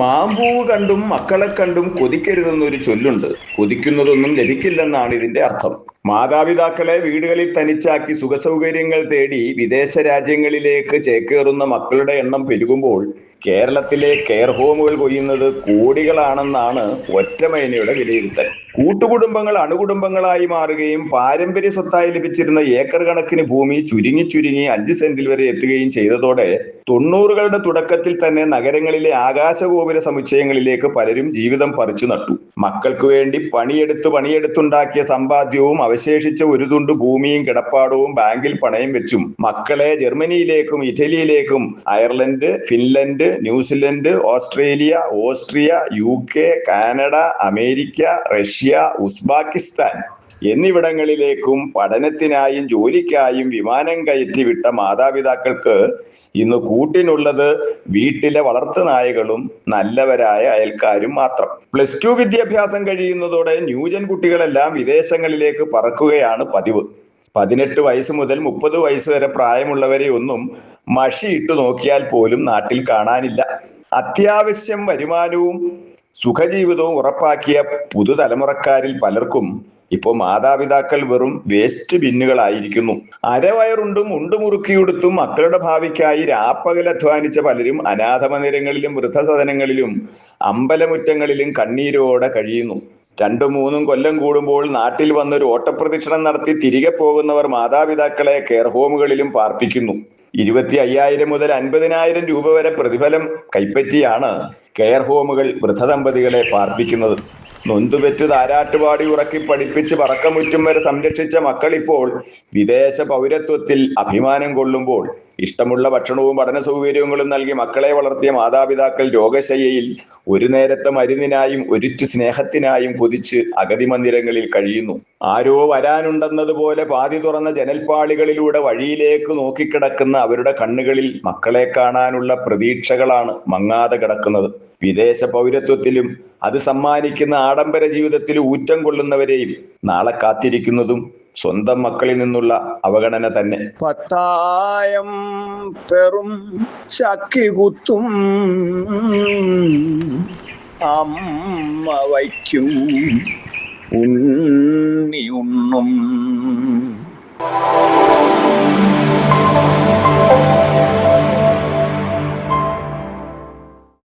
മാമ്പൂവ് കണ്ടും മക്കളെ കണ്ടും കൊതിക്കരുതെന്നൊരു ചൊല്ലുണ്ട്. കൊതിക്കുന്നതൊന്നും ലഭിക്കില്ലെന്നാണ് ഇതിന്റെ അർത്ഥം. മാതാപിതാക്കളെ വീടുകളിൽ തനിച്ചാക്കി സുഖസൗകര്യങ്ങൾ തേടി വിദേശ രാജ്യങ്ങളിലേക്ക് ചേക്കേറുന്ന മക്കളുടെ എണ്ണം പെരുകുമ്പോൾ കേരളത്തിലെ കെയർ ഹോമുകൾ കൊയ്യുന്നത് കോടികളാണെന്നാണ് ഒറ്റമേനയുടെ വിലയിരുത്തൽ. കൂട്ടുകുടുംബങ്ങൾ അണുകുടുംബങ്ങളായി മാറുകയും പാരമ്പര്യ സ്വത്തായി ലഭിച്ചിരുന്ന ഏക്കർ കണക്കിന് ഭൂമി ചുരുങ്ങി ചുരുങ്ങി അഞ്ച് സെന്റിൽ വരെ എത്തുകയും ചെയ്തതോടെ തൊണ്ണൂറുകളുടെ തുടക്കത്തിൽ തന്നെ നഗരങ്ങളിലെ ആകാശഗോപുര സമുച്ചയങ്ങളിലേക്ക് പലരും ജീവിതം പറിച്ചു നട്ടു. മക്കൾക്ക് വേണ്ടി പണിയെടുത്ത് പണിയെടുത്തുണ്ടാക്കിയ സമ്പാദ്യവും അവശേഷിച്ച ഒരു തുണ്ട് ഭൂമിയും കിടപ്പാടവും ബാങ്കിൽ പണയം വെച്ചും മക്കളെ ജർമ്മനിയിലേക്കും ഇറ്റലിയിലേക്കും Ireland Finland New Zealand Australia Austria U Canada America Russia Uzbekistan എന്നിവിടങ്ങളിലേക്കും പഠനത്തിനായും ജോലിക്കായും വിമാനം കയറ്റി വിട്ട മാതാപിതാക്കൾക്ക് ഇന്ന് കൂട്ടിനുള്ളത് വീട്ടിലെ വളർത്തു നായകളും നല്ലവരായ അയൽക്കാരും മാത്രം. പ്ലസ് ടു വിദ്യാഭ്യാസം കഴിയുന്നതോടെ ന്യൂജൻ കുട്ടികളെല്ലാം വിദേശങ്ങളിലേക്ക് പറക്കുകയാണ് പതിവ്. പതിനെട്ട് വയസ്സ് മുതൽ മുപ്പത് വയസ്സ് വരെ പ്രായമുള്ളവരെ ഒന്നും മഷിയിട്ട് നോക്കിയാൽ പോലും നാട്ടിൽ കാണാനില്ല. അത്യാവശ്യം വരുമാനവും സുഖജീവിതവും ഉറപ്പാക്കിയ പുതുതലമുറക്കാരിൽ പലർക്കും ഇപ്പോൾ മാതാപിതാക്കൾ വെറും വേസ്റ്റ് ബിന്നുകളായിരിക്കുന്നു. അരവയറുണ്ടും ഉണ്ടുമുറുക്കിയുടുത്തും മക്കളുടെ ഭാവിക്കായി രാപ്പകൽ അധ്വാനിച്ച പലരും അനാഥമന്ദിരങ്ങളിലും വൃദ്ധസദനങ്ങളിലും അമ്പലമുറ്റങ്ങളിലും കണ്ണീരോടെ കഴിയുന്നു. രണ്ടും മൂന്നും കൊല്ലം കൂടുമ്പോൾ നാട്ടിൽ വന്നൊരു ഓട്ടപ്രദക്ഷിണം നടത്തി തിരികെ പോകുന്നവർ മാതാപിതാക്കളെ കെയർ ഹോമുകളിലും പാർപ്പിക്കുന്നു. ഇരുപത്തി അയ്യായിരം മുതൽ അൻപതിനായിരം രൂപ വരെ പ്രതിഫലം കൈപ്പറ്റിയാണ് കെയർ ഹോമുകൾ വൃദ്ധദമ്പതികളെ പാർപ്പിക്കുന്നത്. നൊന്തുപെറ്റ് താരാട്ടുപാടി ഉറക്കി പഠിപ്പിച്ച് പറക്കമുറ്റും വരെ സംരക്ഷിച്ച മക്കളിപ്പോൾ വിദേശ പൗരത്വത്തിൽ അഭിമാനം കൊള്ളുമ്പോൾ ഇഷ്ടമുള്ള ഭക്ഷണവും പഠന സൗകര്യങ്ങളും നൽകി മക്കളെ വളർത്തിയ മാതാപിതാക്കൾ രോഗശയ്യയിൽ ഒരു നേരത്തെ മരുന്നിനായും ഒരുറ്റു സ്നേഹത്തിനായും കൊതിച്ച് അഗതി മന്ദിരങ്ങളിൽ കഴിയുന്നു. ആരോ വരാനുണ്ടെന്നതുപോലെ പാതി തുറന്ന ജനൽപ്പാളികളിലൂടെ വഴിയിലേക്ക് നോക്കിക്കിടക്കുന്ന അവരുടെ കണ്ണുകളിൽ മക്കളെ കാണാനുള്ള പ്രതീക്ഷകളാണ് മങ്ങാതെ കിടക്കുന്നത്. വിദേശ പൗരത്വത്തിലും അത് സമ്മാനിക്കുന്ന ആഡംബര ജീവിതത്തിൽ ഊറ്റം കൊള്ളുന്നവരെയും നാളെ കാത്തിരിക്കുന്നതും സ്വന്തം മക്കളിൽ നിന്നുള്ള അവഗണന തന്നെ. പത്തായം പെറും ചക്കി കുത്തും. അമ്മ വയ്ക്കും ഉണ്ണി ഉണ്ണും.